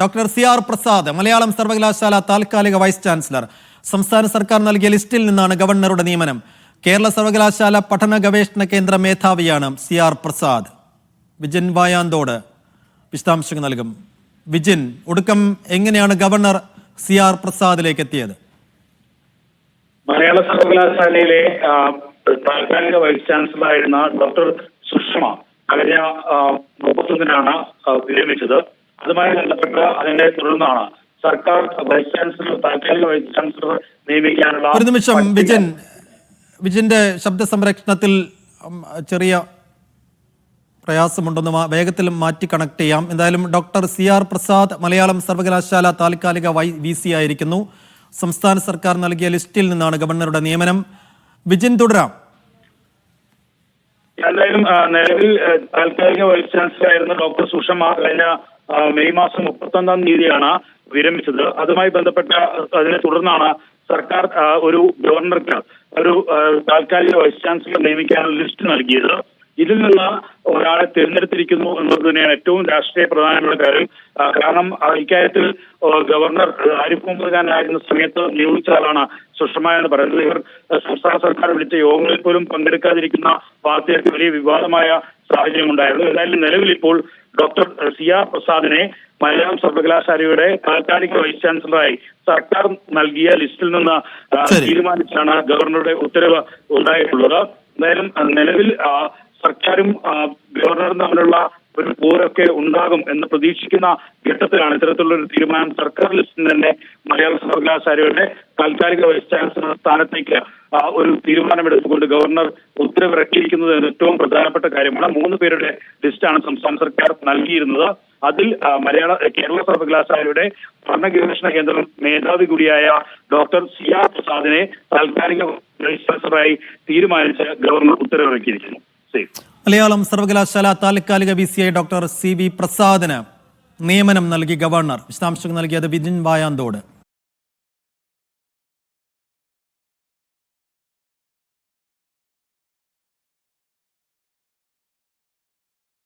Doctor C R Prasad Malayalam സർവകലാശാല താൽക്കാലിക vice chancellor. സംസ്ഥാന സർക്കാർ നൽകിയ ലിസ്റ്റിൽ നിന്നാണ് ഗവർണറുടെ നിയമനം. കേരള സർവകലാശാല പഠന ഗവേഷണ കേന്ദ്ര മേധാവിയാണ് സി ആർ പ്രസാദ്. വിജിൻ വായാന്തോട് വിശദാംശങ്ങൾ നൽകും. വിജിൻ ഒടുക്കം എങ്ങനെയാണ് ഗവർണർ സി ആർ പ്രസാദിലേക്ക് എത്തിയത്? മലയാള സർവകലാശാലയിലെ താൽക്കാലിക വൈസ് ചാൻസലറായിരുന്ന ഡോക്ടർ സുഷമ കഴിഞ്ഞ മുപ്പത്തൊന്നിനാണ് വിരമിച്ചത്. അതുമായി ബന്ധപ്പെട്ട് അതിനെ തുടർന്നാണ് സർക്കാർ വൈസ് ചാൻസലർ താൽക്കാലിക വൈസ് ചാൻസലർ നിയമിക്കാനുള്ള ഒരു നിമിഷം വിജൻ. വിജിന്റെ ശബ്ദ സംരക്ഷണത്തിൽ ചെറിയ പ്രയാസമുണ്ടെന്ന് വേഗത്തിൽ മാറ്റി കണക്ട് ചെയ്യാം. എന്തായാലും doctor C R Prasad Malayalam സർവകലാശാല താൽക്കാലിക വൈ വി സി ആയിരിക്കുന്നു. സംസ്ഥാന സർക്കാർ നൽകിയ ലിസ്റ്റിൽ നിന്നാണ് ഗവർണറുടെ നിയമനം. വിജിൻ തുടരാം. എന്തായാലും നിലവിൽ താൽക്കാലിക വൈസ് ചാൻസലർ ആയിരുന്ന ഡോക്ടർ സുഷമ കഴിഞ്ഞ മെയ് മാസം മുപ്പത്തൊന്നാം തീയതിയാണ് വിരമിച്ചത്. അതുമായി ബന്ധപ്പെട്ട അതിനെ തുടർന്നാണ് സർക്കാർ ഒരു ഗവർണർക്ക് ഒരു താൽക്കാലിക വൈസ് ചാൻസലർ നിയമിക്കാനുള്ള ലിസ്റ്റ് നൽകിയത്. ഇതിൽ നിന്ന് ഒരാളെ തിരഞ്ഞെടുത്തിരിക്കുന്നു എന്നത് തന്നെയാണ് ഏറ്റവും രാഷ്ട്രീയ പ്രധാനപ്പെട്ട കാര്യം. കാരണം ഇക്കാര്യത്തിൽ ഗവർണർ ആരിഫ് മുഹമ്മദ് ഖാൻ ആയിരുന്ന സമയത്ത് നിയോഗിച്ച ആളാണ് സുഷമ എന്ന് പറയുന്നത്. ഇവർ സംസ്ഥാന സർക്കാർ വിളിച്ച യോഗങ്ങളിൽ പോലും പങ്കെടുക്കാതിരിക്കുന്ന വാർത്തകൾക്ക് വലിയ വിവാദമായ സാഹചര്യം ഉണ്ടായിരുന്നു. ഏതായാലും നിലവിൽ ഇപ്പോൾ ഡോക്ടർ സി ആർ പ്രസാദിനെ മലയാളം സർവകലാശാലയുടെ താൽക്കാലിക വൈസ് ചാൻസലറായി സർക്കാർ നൽകിയ ലിസ്റ്റിൽ നിന്ന് തീരുമാനിച്ചാണ് ഗവർണറുടെ ഉത്തരവ് ഉണ്ടായിട്ടുള്ളത്. എന്തായാലും നിലവിൽ സർക്കാരും ഗവർണറും തമ്മിലുള്ള ഒരു പോരൊക്കെ ഉണ്ടാകും എന്ന് പ്രതീക്ഷിക്കുന്ന ഘട്ടത്തിലാണ് ഇത്തരത്തിലുള്ള ഒരു തീരുമാനം സർക്കാർ ലിസ്റ്റിൽ തന്നെ മലയാള സർവകലാശാലയുടെ താൽക്കാലിക വൈസ് ചാൻസലർ സ്ഥാനത്തേക്ക് ഒരു തീരുമാനമെടുത്തുകൊണ്ട് ഗവർണർ ഉത്തരവിറക്കിയിരിക്കുന്നത് ഏറ്റവും പ്രധാനപ്പെട്ട കാര്യമാണ്. മൂന്ന് പേരുടെ ലിസ്റ്റാണ് സംസ്ഥാന സർക്കാർ നൽകിയിരുന്നത്. അതിൽ മലയാള കേരള സർവകലാശാലയുടെ പഠന ഗവേഷണ കേന്ദ്രം മേധാവി കൂടിയായ ഡോക്ടർ സി ആർ പ്രസാദിനെ താൽക്കാലിക വൈസ് ചാൻസലറായി തീരുമാനിച്ച് ഗവർണർ ഉത്തരവിറക്കിയിരിക്കുന്നു. മലയാളം സർവകലാശാല താൽക്കാലിക V C I doctor C V പ്രസാദിന് നിയമനം നൽകി ഗവർണർ. വിശദാംശങ്ങൾ നൽകിയത് വിജിൻ വായാന്തോട്.